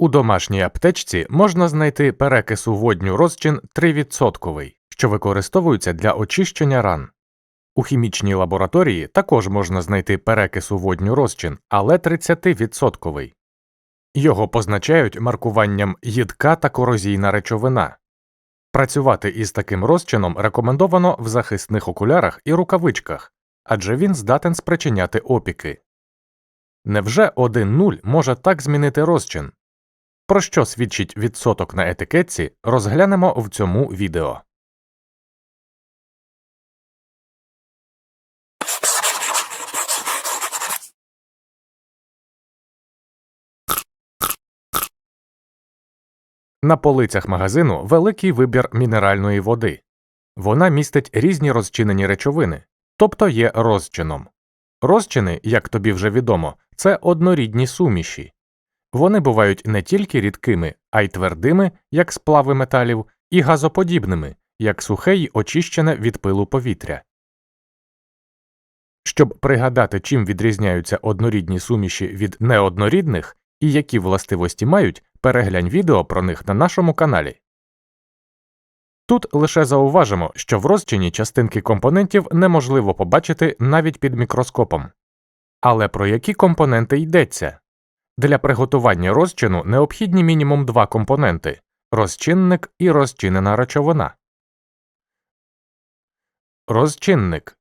У домашній аптечці можна знайти перекис у водню розчин 3%, що використовується для очищення ран. У хімічній лабораторії також можна знайти перекис у водню розчин, але 30%. Його позначають маркуванням їдка та корозійна речовина. Працювати із таким розчином рекомендовано в захисних окулярах і рукавичках, адже він здатен спричиняти опіки. Невже 1,0 може так змінити розчин? Про що свідчить відсоток на етикетці, розглянемо в цьому відео. На полицях магазину великий вибір мінеральної води. Вона містить різні розчинені речовини, тобто є розчином. Розчини, як тобі вже відомо, це однорідні суміші. Вони бувають не тільки рідкими, а й твердими, як сплави металів, і газоподібними, як сухе й очищене від пилу повітря. Щоб пригадати, чим відрізняються однорідні суміші від неоднорідних і які властивості мають, переглянь відео про них на нашому каналі. Тут лише зауважимо, що в розчині частинки компонентів неможливо побачити навіть під мікроскопом. Але про які компоненти йдеться? Для приготування розчину необхідні мінімум два компоненти розчинник і розчинена речовина. Розчинник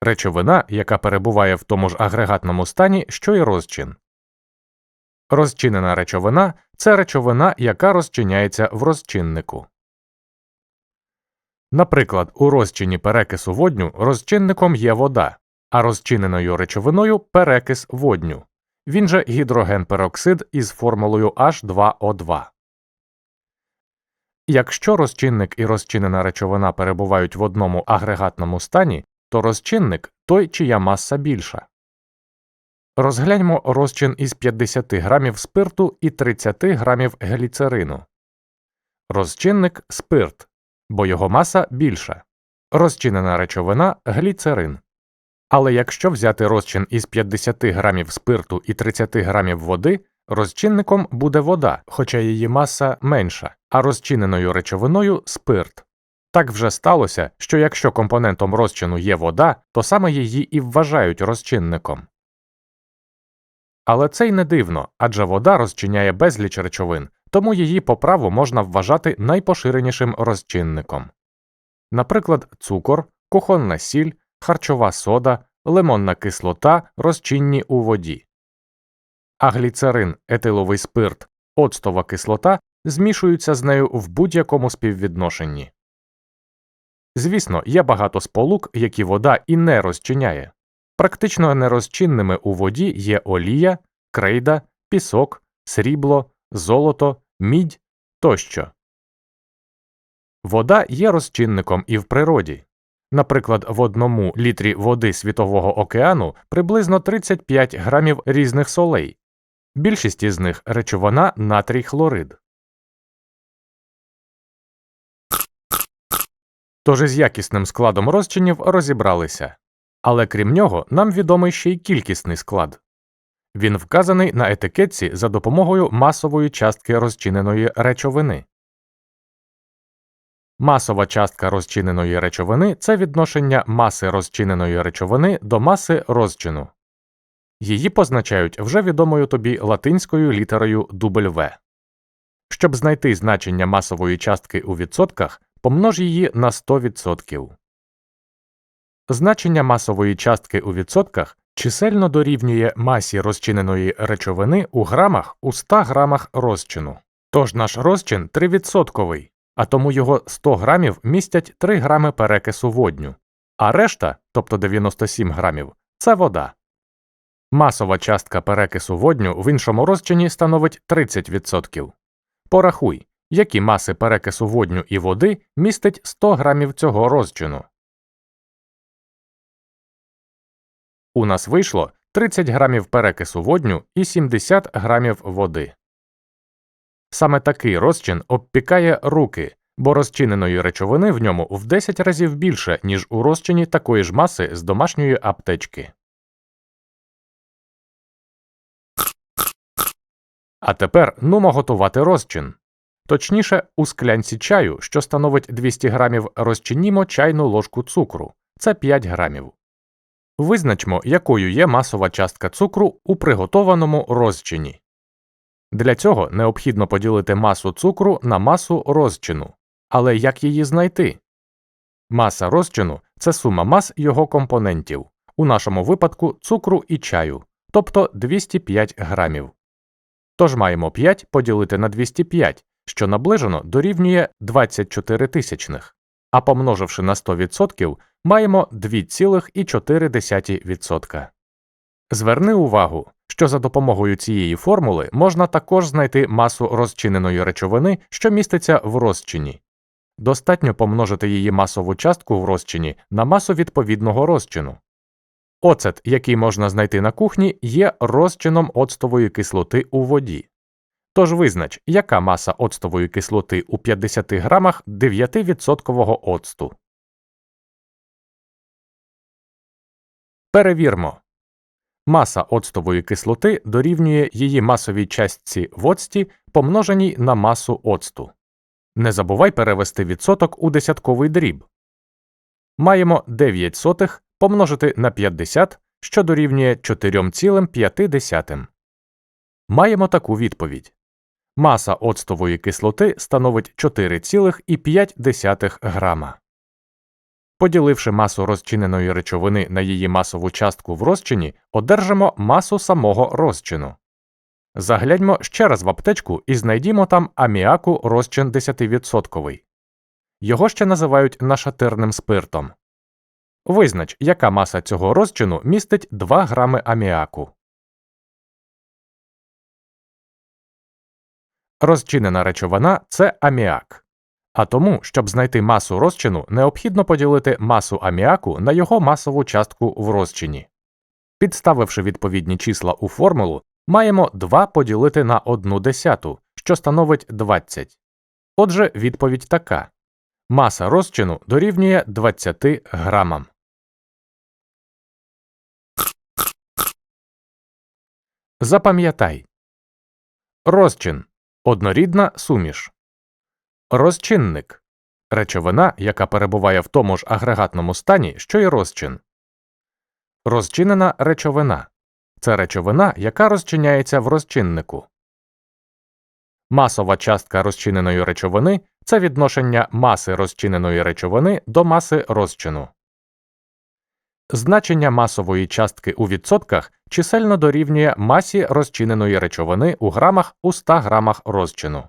речовина, яка перебуває в тому ж агрегатному стані, що й розчин. Розчинена речовина це речовина, яка розчиняється в розчиннику. Наприклад, у розчині перекису водню розчинником є вода, а розчиненою речовиною перекис водню. Він же гідрогенпероксид із формулою H2O2. Якщо розчинник і розчинена речовина перебувають в одному агрегатному стані, то розчинник той, чия маса більша. Розгляньмо розчин із 50 грамів спирту і 30 грамів гліцерину. Розчинник спирт, бо його маса більша. Розчинена речовина гліцерин. Але якщо взяти розчин із 50 грамів спирту і 30 грамів води, розчинником буде вода, хоча її маса менша, а розчиненою речовиною спирт. Так вже сталося, що якщо компонентом розчину є вода, то саме її і вважають розчинником. Але це й не дивно, адже вода розчиняє безліч речовин, тому її по праву можна вважати найпоширенішим розчинником. Наприклад, цукор, кухонна сіль, харчова сода, лимонна кислота розчинні у воді. А гліцерин, етиловий спирт, оцтова кислота змішуються з нею в будь-якому співвідношенні. Звісно, є багато сполук, які вода і не розчиняє. Практично нерозчинними у воді є олія, крейда, пісок, срібло, золото, мідь тощо. Вода є розчинником і в природі. Наприклад, в одному літрі води Світового океану приблизно 35 грамів різних солей, більшість із них речовина натрій хлорид. Тож із якісним складом розчинів розібралися. Але крім нього, нам відомий ще й кількісний склад. Він вказаний на етикетці за допомогою масової частки розчиненої речовини. Масова частка розчиненої речовини це відношення маси розчиненої речовини до маси розчину. Її позначають вже відомою тобі латинською літерою W. Щоб знайти значення масової частки у відсотках, помнож її на 100%. Значення масової частки у відсотках чисельно дорівнює масі розчиненої речовини у грамах у 100 грамах розчину. Тож наш розчин 3%, а тому його 100 грамів містять 3 грами перекису водню, а решта, тобто 97 грамів, це вода. Масова частка перекису водню в іншому розчині становить 30%. Порахуй, які маси перекису водню і води містить 100 грамів цього розчину. У нас вийшло 30 грамів перекису водню і 70 грамів води. Саме такий розчин обпікає руки, бо розчиненої речовини в ньому в 10 разів більше, ніж у розчині такої ж маси з домашньої аптечки. А тепер нумо готувати розчин. Точніше, у склянці чаю, що становить 200 грамів, розчинімо чайну ложку цукру це 5 грамів. Визначмо, якою є масова частка цукру у приготованому розчині. Для цього необхідно поділити масу цукру на масу розчину. Але як її знайти? Маса розчину це сума мас його компонентів, у нашому випадку цукру і чаю, тобто 205 грамів. Тож маємо 5 поділити на 205, що наближено дорівнює 24 тисячних, а помноживши на 100%, маємо 2,4%. Зверни увагу, що за допомогою цієї формули можна також знайти масу розчиненої речовини, що міститься в розчині. Достатньо помножити її масову частку в розчині на масу відповідного розчину. Оцет, який можна знайти на кухні, є розчином оцтової кислоти у воді. Тож визнач, яка маса оцтової кислоти у 50 грамах 9% оцту. Перевірмо. Маса оцтової кислоти дорівнює її масовій частці в оцті, помноженій на масу оцту. Не забувай перевести відсоток у десятковий дріб. Маємо 9 сотих помножити на 50, що дорівнює 4,5. Маємо таку відповідь. Маса оцтової кислоти становить 4,5 грама. Поділивши масу розчиненої речовини на її масову частку в розчині, одержимо масу самого розчину. Загляньмо ще раз в аптечку і знайдімо там аміаку розчин 10%. Його ще називають нашатирним спиртом. Визнач, яка маса цього розчину містить 2 грами аміаку. Розчинена речовина це аміак. А тому, щоб знайти масу розчину, необхідно поділити масу аміаку на його масову частку в розчині. Підставивши відповідні числа у формулу, маємо 2 поділити на 1 десяту, що становить 20. Отже, відповідь така маса розчину дорівнює 20 грамам. Запам'ятай розчин однорідна суміш. Розчинник речовина, яка перебуває в тому ж агрегатному стані, що й розчин. Розчинена речовина це речовина, яка розчиняється в розчиннику. Масова частка розчиненої речовини це відношення маси розчиненої речовини до маси розчину. Значення масової частки у відсотках чисельно дорівнює масі розчиненої речовини у грамах у 100 грамах розчину.